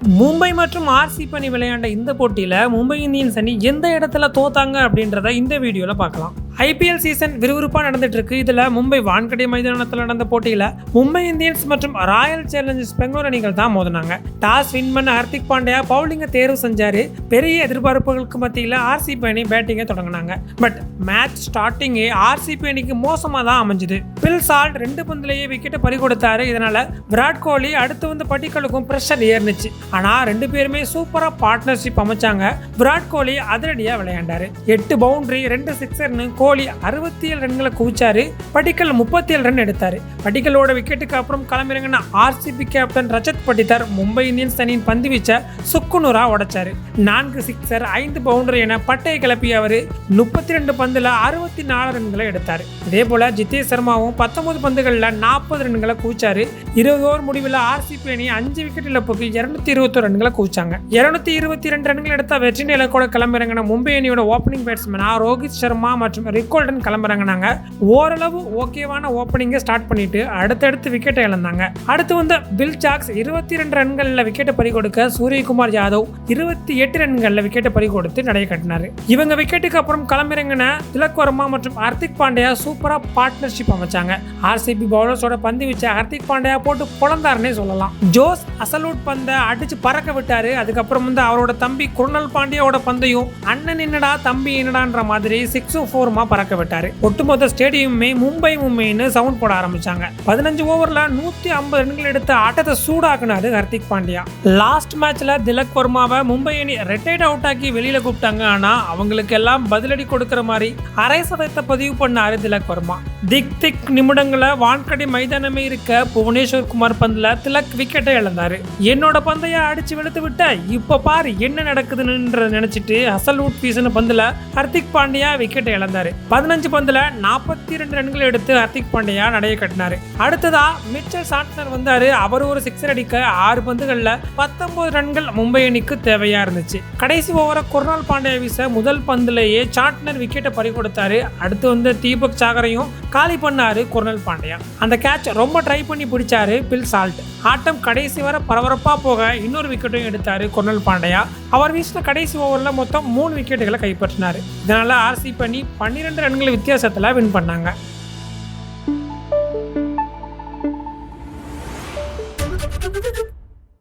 மும்பை மற்றும் ஆர்சிபி அணி விளையாண்ட இந்த போட்டியில் மும்பை இந்தியன்ஸ் அணி எந்த இடத்துல தோத்தாங்க அப்படின்றத இந்த வீடியோவில் பார்க்கலாம். ஐபிஎல் சீசன் விறுவிறுப்பாக நடந்துட்டு இருக்கு இதில் மும்பை வான்கடை மைதானத்தில் நடந்த போட்டியில் மும்பை இந்தியன்ஸ் மற்றும் ராயல் சேலஞ்சர்ஸ் பெங்களூர் அணிகள் தான் மோதினாங்க. டாஸ் வின் பண்ண ஹர்திக் பாண்டியா பவுலிங்கை தேர்வு செஞ்சாரு. பெரிய எதிர்பார்ப்புகளுக்கு மத்தியில் ஆர்சிபி அணி பேட்டிங்கை தொடங்கினாங்க. பட் மேட்ச் ஸ்டார்டிங்கே ஆர்சிபி அணிக்கு மோசமாக தான் அமைஞ்சுது. பில் சால்ட் ரெண்டு பந்துலேயே விக்கெட்டை பறி கொடுத்தாரு. இதனால விராட் கோலி அடுத்து வந்து பட்டிகளுக்கும் ப்ரெஷர் ஏறினுச்சு. ஆனால் ரெண்டு பேருமே சூப்பராக பார்ட்னர்ஷிப் அமைச்சாங்க. விராட் கோலி அதிரடியாக விளையாண்டாரு. எட்டு பவுண்டரி ரெண்டு சிக்ஸர்னு கோ கோலி அறுபத்தி ஏழு ரன்களை குவிச்சாரு. படிக்கல் முப்பத்தி ஏழு ரன் எடுத்தார். படிக்கலோட விக்கெட்டுக்கு அப்புறம் களமிறங்கின ஆர்சிபி கேப்டன் ரஜத் படித்தார். மும்பை இந்தியன்ஸ் அணியின் பந்து வீச்ச சுக்குநூறா உடைச்சாரு. நான்கு சிக்ஸர் ஐந்து பவுண்டரி என பட்டையை கிளப்பிய அவர் முப்பத்தி ரெண்டு பந்துல அறுபத்தி நாலு ரன்களை எடுத்தார். இதே போல ஜிதேஷ் சர்மாவும் பத்தொன்பது பந்துகளில் நாற்பது ரன்களை குவிச்சாரு. இருபது ஓவர் முடிவில் ஆர்சிபி அணி அஞ்சு விக்கெட் இழப்புக்கு இருநூத்தி இருபத்தி ரன்களை குவிச்சாங்க. இருநூத்தி இருபத்தி ரெண்டு ரன்கள் எடுத்த வெற்றி இலக்கோட கிளம்பிறங்கின மும்பை அணியோட ஓப்பனிங் பேட்ஸ்மேனா ரோஹித் சர்மா மற்றும் ரிக்கோல்டன் கிளம்புறாங்கனாங்க ஓரளவு ஓகேவான ஓப்பனிங்கை ஸ்டார்ட் பண்ணிட்டு அடுத்தடுத்து விக்கெட்டை இழந்தாங்க. அடுத்து வந்த பில் ஜாக்ஸ் இருபத்தி ரெண்டு ரன்களில் விக்கெட்டை பறி கொடுக்க சூரியகுமார் யாதவ் இருபத்தி எட்டு ரன்களில் விக்கெட்டை பறி கொடுத்து நடைய கட்டினாரு. இவங்க விக்கெட்டுக்கு அப்புறம் களமிறங்கின திலக் வர்மா மற்றும் ஹர்திக் பாண்டியா சூப்பராக பார்ட்னர்ஷிப் அமைச்சாங்க. ஆர்சிபி பவுலர்ஸோட பந்து வச்ச ஹர்திக் பாண்டியா போட்டு பொழந்தாருன்னே சொல்லலாம். ஜோஸ் அசலூட் பந்தை அடிச்சு பறக்க விட்டாரு. அதுக்கப்புறம் வந்து அவரோட தம்பி குருணல் பாண்டியாவோட பந்தையும் அண்ணன் என்னடா தம்பி என்னடான்ற மாதிரி சிக்ஸும் ஃபோருமா பறக்க விட்டாரு. ஒட்டுமொத்த ஸ்டேடியமுமே மும்பை மும்பைன்னு சவுண்ட் போட ஆரம்பிச்சாங்க. பதினஞ்சு ஓவர்ல நூத்தி ஐம்பது ரன்கள் எடுத்த ஆட்டத்தை சூடாக்குனாரு ஹர்திக் பாண்டியா. லாஸ்ட் மேட்ச்ல திலக் வர்மாவை மும்பை அணி ரெட்டைட் அவுட் ஆக்கி வெளியில கூப்பிட்டாங்க. ஆனா அவங்களுக்கு எல்லாம் பதிலடி கொடுக்கிற மாதிரி அரை சதத்தை பதிவு பண்ணாரு திலக் வர்மா. திக் திக் நிமிடங்களை வான்கடை மைதானமே இருக்க புவனேஸ்வர் குமார் பந்தில் திலக் விக்கெட்டை இழந்தாரு. என்னோட பந்தைய அடிச்சு வெளுத்து விட்ட இப்ப பாரு என்ன நடக்குதுன்னு நினைச்சிட்டு அசல் உட் வீசின பந்தில் ஹர்திக் பாண்டியா விக்கெட்டை இழந்தாரு. பதினஞ்சு பந்துல நாற்பத்தி ரெண்டு ரன்கள் எடுத்து ஹர்திக் பாண்டியா நடைய கட்டினாரு. அடுத்ததா மிச்சல் சாட்னர் வந்தாரு. அவர் ஒரு சிக்ஸர் அடிக்க ஆறு பந்துகள்ல பத்தொன்பது ரன்கள் மும்பை அணிக்கு தேவையா இருந்துச்சு. கடைசி ஓவரை குர்னால் பாண்டியா வீச முதல் பந்துலேயே சாட்னர் விக்கெட்டை பறி கொடுத்தாரு அடுத்து வந்து தீபக் சாகரையும் காலி பண்ணாரு குர்னல் பாண்டியா. அந்த கேட்ச் ரொம்ப ட்ரை பண்ணி பிடிச்சாரு பில் சால்ட். ஆட்டம் கடைசி வரை பரபரப்பா போக இன்னொரு விக்கெட்டும் எடுத்தாரு குர்னல் பாண்டியா. அவர் வீசின கடைசி ஓவரில் மொத்தம் மூணு விக்கெட்டுகளை கைப்பற்றினார். இதனால ஆர்சி பண்ணி பன்னிரெண்டு ரன்கள் வித்தியாசத்தில் வின் பண்ணாங்க.